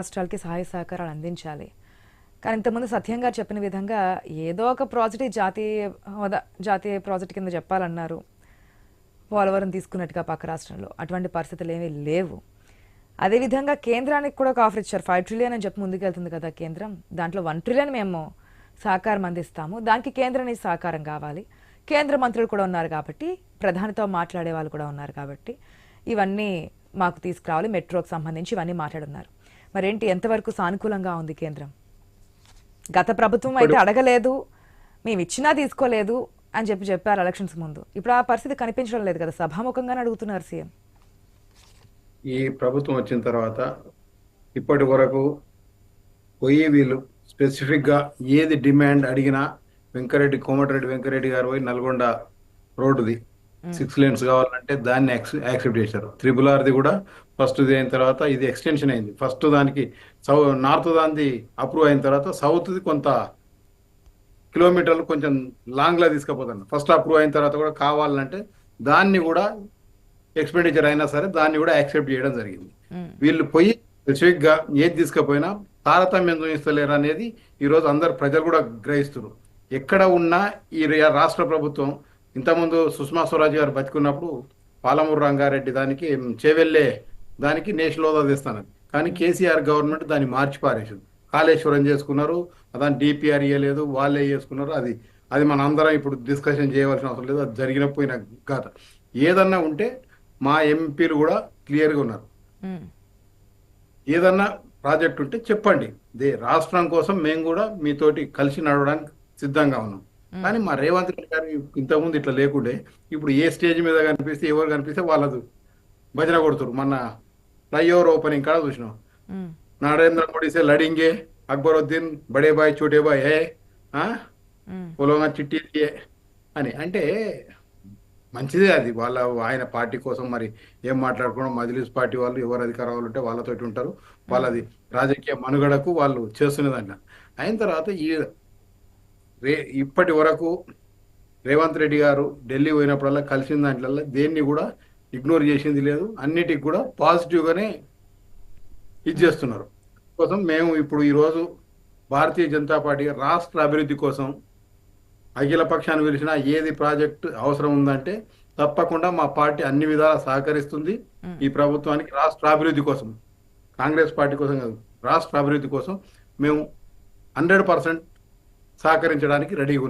రాష్ట్రాలకి సహాయ సహకారాలు అందించాలి. కానీ ఇంతకుముందు సత్యంగా చెప్పిన విధంగా ఏదో ఒక ప్రాజెక్ట్ జాతీయ హోదా జాతీయ ప్రాజెక్ట్ కింద చెప్పాలన్నారు. పోలవరం తీసుకున్నట్టుగా పక్క రాష్ట్రంలో అటువంటి పరిస్థితులు ఏమీ లేవు. అదేవిధంగా కేంద్రానికి కూడా ఒక ఆఫర్ ఇచ్చారు. ఫైవ్ ట్రిలియన్ అని చెప్పి ముందుకెళ్తుంది కదా కేంద్రం. దాంట్లో వన్ ట్రిలియన్ మేము సహకారం అందిస్తాము. దానికి కేంద్రం సహకారం కావాలి. కేంద్ర మంత్రులు కూడా ఉన్నారు కాబట్టి ప్రధానితో మాట్లాడే వాళ్ళు కూడా ఉన్నారు కాబట్టి ఇవన్నీ మాకు తీసుకురావాలి. మెట్రోకి సంబంధించి ఇవన్నీ మాట్లాడున్నారు. మరేంటి ఎంతవరకు సానుకూలంగా ఉంది కేంద్రం? గత ప్రభుత్వం అయితే అడగలేదు మేము ఇచ్చినా తీసుకోలేదు అని చెప్పి చెప్పారు ఎలక్షన్స్ ముందు. ఇప్పుడు ఆ పరిస్థితి కనిపించడం లేదు కదా సభాముఖంగానే అడుగుతున్నారు సీఎం. ఈ ప్రభుత్వం వచ్చిన తర్వాత ఇప్పటి వరకు పోయి వీళ్ళు స్పెసిఫిక్గా ఏది డిమాండ్ అడిగినా వెంకరెడ్డి కోమటిరెడ్డి వెంకరెడ్డి గారు పోయి నల్గొండ రోడ్డుది సిక్స్ లేన్స్ కావాలంటే దాన్ని యాక్సెప్ట్ చేశారు. త్రిబుల్ ఆర్ది కూడా ఫస్ట్ ఇది అయిన తర్వాత ఇది ఎక్స్టెన్షన్ అయింది. ఫస్ట్ దానికి సౌ నార్త్ దానిది అప్రూవ్ అయిన తర్వాత సౌత్ది కొంత కిలోమీటర్లు కొంచెం లాంగ్ లా తీసుకుపోతాను. ఫస్ట్ అప్రూవ్ అయిన తర్వాత కూడా కావాలంటే దాన్ని కూడా ఎక్స్పెండిచర్ అయినా సరే దాన్ని కూడా యాక్సెప్ట్ చేయడం జరిగింది. వీళ్ళు పోయి స్పెసిఫిక్గా ఏది తీసుకుపోయినా తారతమ్యం చూపిస్తలేరు అనేది ఈ రోజు అందరు ప్రజలు కూడా గ్రహిస్తున్నారు ఎక్కడ ఉన్నా ఈ రాష్ట్ర ప్రభుత్వం ఇంతకుముందు సుష్మా స్వరాజ్ గారు బతికున్నప్పుడు పాలమూరు రంగారెడ్డి దానికి చేవెళ్ళే దానికి నేషనల్ హోదా తెస్తానని. కానీ కేసీఆర్ గవర్నమెంట్ దాన్ని మార్చి పారేసింది. కాళేశ్వరం చేసుకున్నారు దాన్ని డిపిఆర్ ఇవ్వలేదు వాళ్ళే చేసుకున్నారు. అది అది మన అందరం ఇప్పుడు డిస్కషన్ చేయవలసిన అవసరం లేదు అది జరిగిన పోయిన గాథ ఏదన్నా ఉంటే మా ఎంపీలు కూడా క్లియర్గా ఉన్నారు. ఏదన్నా ప్రాజెక్ట్ ఉంటే చెప్పండి. దే రాష్ట్రం కోసం మేము కూడా మీతోటి కలిసి నడవడానికి సిద్ధంగా ఉన్నాం. కానీ మా రేవంత్ రెడ్డి గారు ఇంతకుముందు ఇట్లా లేకుండే ఇప్పుడు ఏ స్టేజ్ మీద కనిపిస్తే ఎవరు కనిపిస్తే వాళ్ళదు భజన కొడుతురు. మొన్న ఫ్లైఓవర్ ఓపెనింగ్ కాడ చూసినాం. నరేంద్ర మోడీ సే లడింగే అక్బరుద్దీన్ బడే బాయ్ చోటే బాయ్ హే. పొలంగా చిట్టి అని. అంటే మంచిదే అది. వాళ్ళ ఆయన పార్టీ కోసం మరి ఏం మాట్లాడుకోవడం మజ్లిస్ పార్టీ వాళ్ళు ఎవరు అధికారం ఉంటే వాళ్ళతోటి ఉంటారు. వాళ్ళది రాజకీయ మనుగడకు వాళ్ళు చేస్తున్న దాంట్లో అయిన తర్వాత ఈ రే ఇప్పటి వరకు రేవంత్ రెడ్డి గారు ఢిల్లీ పోయినప్పుడల్లా కలిసిన దాంట్లో దేన్ని కూడా ఇగ్నోర్ చేసింది లేదు. అన్నిటికి కూడా పాజిటివ్ గానే ఇది చేస్తున్నారు. కోసం మేము ఇప్పుడు ఈరోజు భారతీయ జనతా పార్టీ రాష్ట్ర అభివృద్ధి కోసం అఖిల పక్షాన్ని పిలిచినా ఏది ప్రాజెక్ట్ అవసరం ఉందంటే తప్పకుండా మా పార్టీ అన్ని విధాలా సహకరిస్తుంది. ఈ ప్రభుత్వానికి రాష్ట్ర అభివృద్ధి కోసం కాంగ్రెస్ పార్టీ కోసం కాదు రాష్ట్ర అభివృద్ధి కోసం మేము హండ్రెడ్ పర్సెంట్ సహకరించడానికి రెడీగా ఉన్నాం.